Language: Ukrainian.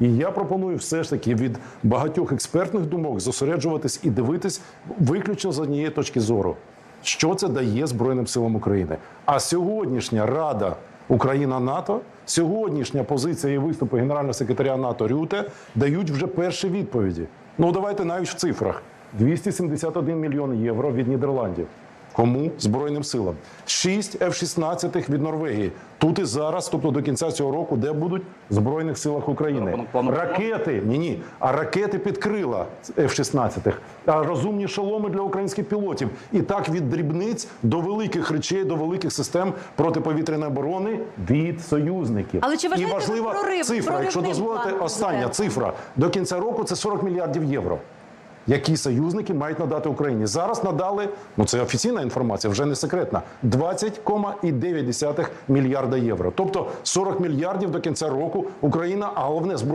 І я пропоную все ж таки від багатьох експертних думок зосереджуватись і дивитись виключно з однієї точки зору, що це дає Збройним силам України. А сьогоднішня рада Україна НАТО, сьогоднішня позиція і виступи генерального секретаря НАТО Рюте дають вже перші відповіді. Ну давайте навіть в цифрах: 271 мільйон євро від Нідерландів. Кому збройним силам 6 F-16 від Норвегії. Тут і зараз, тобто до кінця цього року, де будуть в збройних силах України ракети. Ні, ні, а ракети під крила F-16, а розумні шоломи для українських пілотів. І так від дрібниць до великих речей, до великих систем протиповітряної оборони від союзників. Але чи і важлива прорив- цифра, якщо проривним дозволите, остання цифра до кінця року це 40 мільярдів євро. Які союзники мають надати Україні зараз? Надали ну це офіційна інформація, вже не секретна. 20,9 мільярда євро. Тобто 40 мільярдів до кінця року Україна, а головне збройні